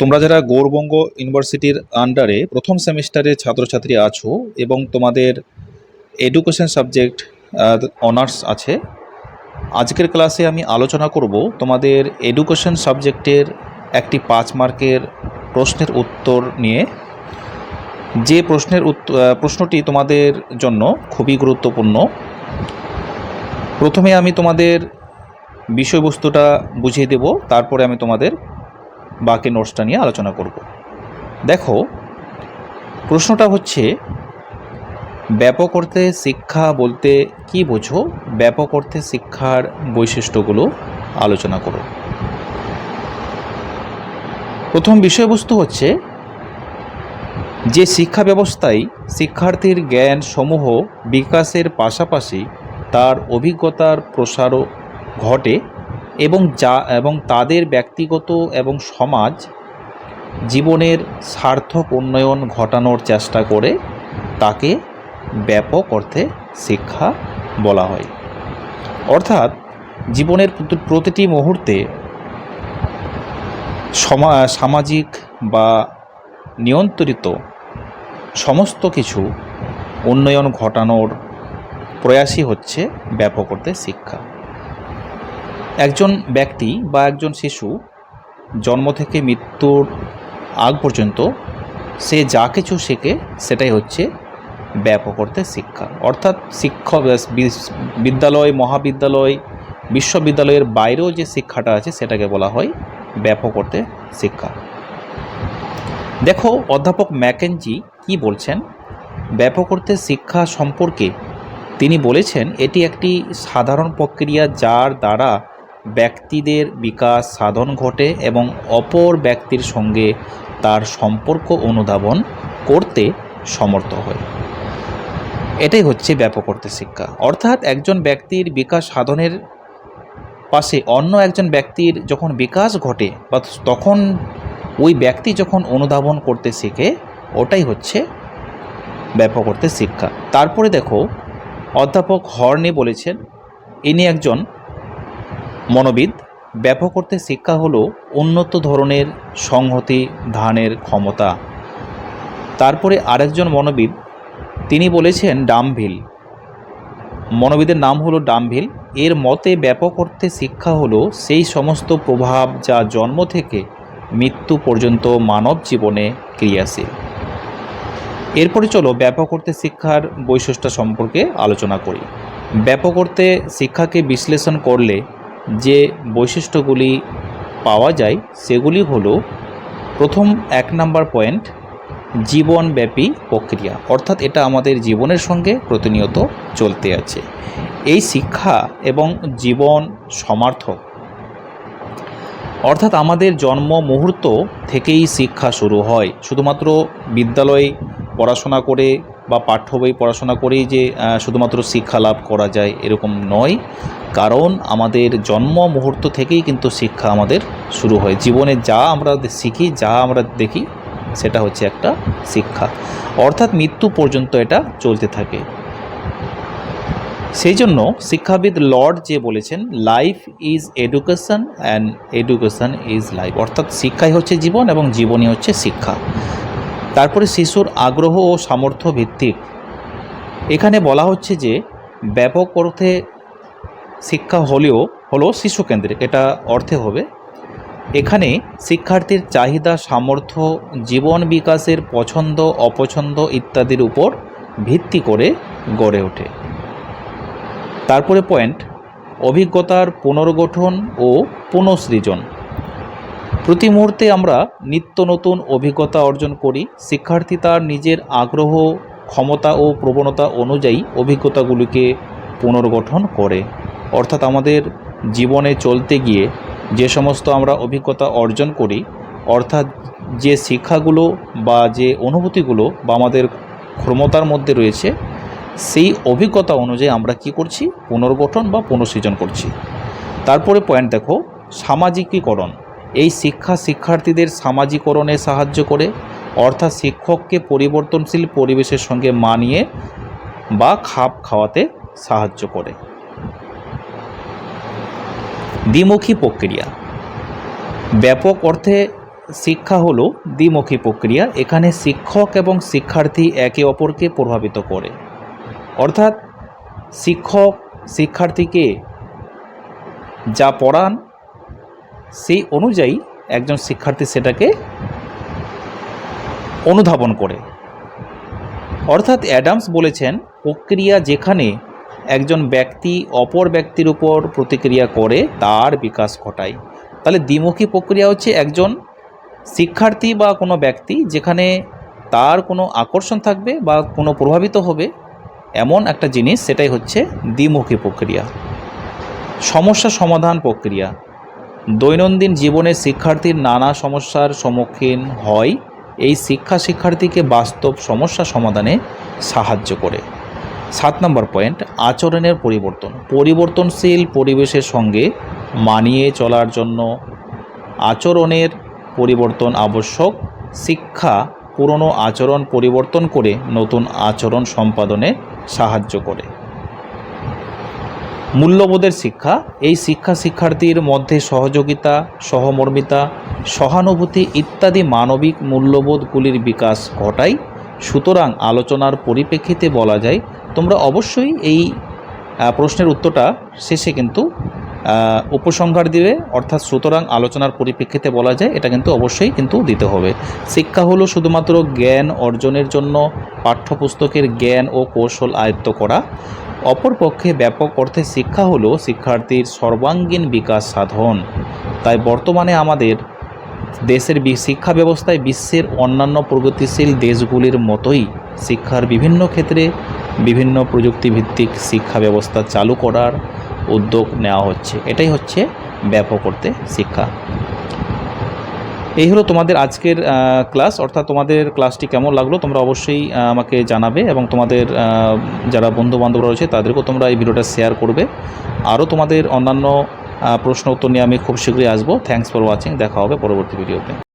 তোমরা যারা গৌরবঙ্গ ইউনিভার্সিটির আন্ডারে প্রথম সেমিস্টারে ছাত্রছাত্রী আছো এবং তোমাদের এডুকেশন সাবজেক্ট অনার্স আছে, আজকের ক্লাসে আমি আলোচনা করব তোমাদের এডুকেশন সাবজেক্টের একটি পাঁচ মার্কের প্রশ্নের উত্তর নিয়ে। যে প্রশ্নের প্রশ্নটি তোমাদের জন্য খুবই গুরুত্বপূর্ণ। প্রথমে আমি তোমাদের বিষয়বস্তুটা বুঝিয়ে দেব, তারপরে আমি তোমাদের বাকি নোটসটা নিয়ে আলোচনা করব। দেখো, প্রশ্নটা হচ্ছে, ব্যাপক অর্থে শিক্ষা বলতে কি বোঝো? ব্যাপক অর্থে শিক্ষার বৈশিষ্ট্যগুলো আলোচনা করো। প্রথম বিষয়বস্তু হচ্ছে, যে শিক্ষা ব্যবস্থায় শিক্ষার্থীর জ্ঞান সমূহ বিকাশের পাশাপাশি তার অভিজ্ঞতার প্রসারও ঘটে এবং যা, এবং তাদের ব্যক্তিগত এবং সমাজ জীবনের সার্থক উন্নয়ন ঘটানোর চেষ্টা করে তাকে ব্যাপক অর্থে শিক্ষা বলা হয়। অর্থাৎ জীবনের প্রতিটি মুহূর্তে সমা, সামাজিক বা নিয়ন্ত্রিত সমস্ত কিছু উন্নয়ন ঘটানোর প্রয়াসই হচ্ছে ব্যাপক অর্থে শিক্ষা। একজন ব্যক্তি বা একজন শিশু জন্ম থেকে মৃত্যুর আগ পর্যন্ত সে যা কিছু শেখে সেটাই হচ্ছে ব্যাপক অর্থে শিক্ষা। অর্থাৎ শিক্ষক বিদ্যালয়, মহাবিদ্যালয়, বিশ্ববিদ্যালয়ের বাইরেও যে শিক্ষাটা আছে সেটাকে বলা হয় ব্যাপক অর্থে শিক্ষা। দেখো, অধ্যাপক ম্যাকেনজি কি বলছেন? ব্যাপক অর্থে শিক্ষা সম্পর্কে তিনি বলেছেন, এটি একটি সাধারণ প্রক্রিয়া যার দ্বারা ব্যক্তিদের বিকাশ সাধন ঘটে এবং অপর ব্যক্তির সঙ্গে তার সম্পর্ক অনুধাবন করতে সমর্থ হয়। এটাই হচ্ছে ব্যাপক অর্থে শিক্ষা। অর্থাৎ একজন ব্যক্তির বিকাশ সাধনের পাশে অন্য একজন ব্যক্তির যখন বিকাশ ঘটে বা তখন ওই ব্যক্তি যখন অনুধাবন করতে শেখে, ওটাই হচ্ছে ব্যাপক অর্থে শিক্ষা। তারপরে দেখো, অধ্যাপক হর্নে বলেছেন, ইনি একজন মনোবিদ, ব্যাপক অর্থে শিক্ষা হলো উন্নত ধরনের সংহতি ধানের ক্ষমতা। তারপরে আরেকজন মনোবিদ, তিনি বলেছেন ডামভিল। মনোবিদের নাম হলো ডামভিল। এর মতে, ব্যাপক অর্থে শিক্ষা হলো সেই সমস্ত প্রভাব যা জন্ম থেকে মৃত্যু পর্যন্ত মানব জীবনে ক্রিয়াশীল। এরপরে চলো ব্যাপক অর্থে শিক্ষার বৈশিষ্ট্য সম্পর্কে আলোচনা করি। ব্যাপক অর্থে শিক্ষাকে বিশ্লেষণ করলে যে বৈশিষ্ট্যগুলি পাওয়া যায় সেগুলি হলো প্রথম এক নাম্বার পয়েন্ট, জীবনব্যাপী প্রক্রিয়া। অর্থাৎ এটা আমাদের জীবনের সঙ্গে প্রতিনিয়ত চলতে আছে। এই শিক্ষা এবং জীবন সমার্থক। অর্থাৎ আমাদের জন্ম মুহূর্ত থেকেই শিক্ষা শুরু হয়। শুধুমাত্র বিদ্যালয়ে পড়াশোনা করে বা পাঠ্য বই পড়াশোনা করেই যে শুধুমাত্র শিক্ষা লাভ করা যায় এরকম নয়। কারণ আমাদের জন্ম মুহূর্ত থেকেই কিন্তু শিক্ষা আমাদের শুরু হয়। জীবনে যা আমরা শিখি, যা আমরা দেখি, সেটা হচ্ছে একটা শিক্ষা। অর্থাৎ মৃত্যু পর্যন্ত এটা চলতে থাকে। সেই জন্য শিক্ষাবিদ লর্ড যে বলেছেন life is education and education is life অর্থাৎ শিক্ষাই হচ্ছে জীবন এবং জীবনই হচ্ছে শিক্ষা। তারপরে শিশুর আগ্রহ ও সামর্থ্য ভিত্তিক। এখানে বলা হচ্ছে যে, ব্যাপক অর্থে শিক্ষা হলেও, হলো শিশু কেন্দ্রিক, এটা অর্থে হবে। এখানে শিক্ষার্থীর চাহিদা, সামর্থ্য, জীবন বিকাশের পছন্দ, অপছন্দ ইত্যাদির উপর ভিত্তি করে গড়ে ওঠে। তারপরে পয়েন্ট অভিজ্ঞতার পুনর্গঠন ও পুনঃসৃজন। প্রতি মুহূর্তে আমরা নিত্য নতুন অভিজ্ঞতা অর্জন করি। শিক্ষার্থী তার নিজের আগ্রহ, ক্ষমতা ও প্রবণতা অনুযায়ী অভিজ্ঞতাগুলিকে পুনর্গঠন করে। অর্থাৎ আমাদের জীবনে চলতে গিয়ে যে সমস্ত আমরা অভিজ্ঞতা অর্জন করি, অর্থাৎ যে শিক্ষাগুলো বা যে অনুভূতিগুলো বা আমাদের ক্ষমতার মধ্যে রয়েছে, সেই অভিজ্ঞতা অনুযায়ী আমরা কি করছি? পুনর্গঠন বা পুনঃসৃজন করছি। তারপরে পয়েন্ট দেখো, সামাজিকীকরণ। এই শিক্ষা শিক্ষার্থীদের সামাজিকরণে সাহায্য করে, অর্থাৎ শিক্ষককে পরিবর্তনশীল পরিবেশের সঙ্গে মানিয়ে বা খাপ খাওয়াতে সাহায্য করে। দ্বিমুখী প্রক্রিয়া। ব্যাপক অর্থে শিক্ষা হলো দ্বিমুখী প্রক্রিয়া। এখানে শিক্ষক এবং শিক্ষার্থী একে অপরকে প্রভাবিত করে। অর্থাৎ শিক্ষক শিক্ষার্থীকে যা পড়ান সেই অনুযায়ী একজন শিক্ষার্থী সেটাকে অনুধাবন করে। অর্থাৎ অ্যাডামস বলেছেন, প্রক্রিয়া যেখানে একজন ব্যক্তি অপর ব্যক্তির উপর প্রতিক্রিয়া করে, তার বিকাশ ঘটায়। তাহলে দ্বিমুখী প্রক্রিয়া হচ্ছে একজন শিক্ষার্থী বা কোনো ব্যক্তি যেখানে তার কোনো আকর্ষণ থাকবে বা কোনো প্রভাবিত হবে। এমন একটা জিনিস, সেটাই হচ্ছে দ্বিমুখী প্রক্রিয়া। সমস্যা সমাধান প্রক্রিয়া। দৈনন্দিন জীবনে শিক্ষার্থীর নানা সমস্যার সম্মুখীন হয়। এই শিক্ষা শিক্ষার্থীকে বাস্তব সমস্যা সমাধানে সাহায্য করে। সাত নম্বর পয়েন্ট, আচরণের পরিবর্তন। পরিবর্তনশীল পরিবেশের সঙ্গে মানিয়ে চলার জন্য আচরণের পরিবর্তন আবশ্যক। শিক্ষা, পুরনো আচরণ পরিবর্তন করে নতুন আচরণ সম্পাদনে সাহায্য করে। মূল্যবোধের শিক্ষা, এই শিক্ষা শিক্ষার্থীর মধ্যে সহযোগিতা, সহমর্মিতা, সহানুভূতি ইত্যাদি মানবিক মূল্যবোধগুলির বিকাশ ঘটায় সুতরাং আলোচনার পরিপ্রেক্ষিতে বলা যায়, তোমরা অবশ্যই এই প্রশ্নের উত্তরটা শেষে কিন্তু উপসংহার দিবে। অর্থাৎ সুতরাং আলোচনার পরিপ্রেক্ষিতে বলা যায়, এটা কিন্তু অবশ্যই কিন্তু দিতে হবে। শিক্ষা হলো শুধুমাত্র জ্ঞান অর্জনের জন্য পাঠ্যপুস্তকের জ্ঞান ও কৌশল আয়ত্ত করা। অপরপক্ষে ব্যাপক অর্থে শিক্ষা হলো শিক্ষার্থীর সর্বাঙ্গীন বিকাশ সাধন। তাই বর্তমানে আমাদের দেশের শিক্ষা ব্যবস্থায় বিশ্বের অন্যান্য প্রগতিশীল দেশগুলির মতোই শিক্ষার বিভিন্ন ক্ষেত্রে বিভিন্ন প্রযুক্তিভিত্তিক শিক্ষা ব্যবস্থা চালু করার উদ্যোগ নেওয়া হচ্ছে। এটাই হচ্ছে ব্যাপক অর্থে শিক্ষা। এই হলো তোমাদের আজকের ক্লাস অর্থাৎ তোমাদের ক্লাসটি কেমন লাগল তোমরা অবশ্যই আমাকে জানাবে এবং তোমাদের যারা বন্ধু বান্ধবরা রয়েছে তাদেরকেও তোমরা এই ভিডিওটা শেয়ার করবে। আরও তোমাদের অন্যান্য প্রশ্ন উত্তর নিয়ে আমি খুব শীঘ্রই আসব। থ্যাংকস ফর ওয়াচিং দেখা হবে পরবর্তী ভিডিওতে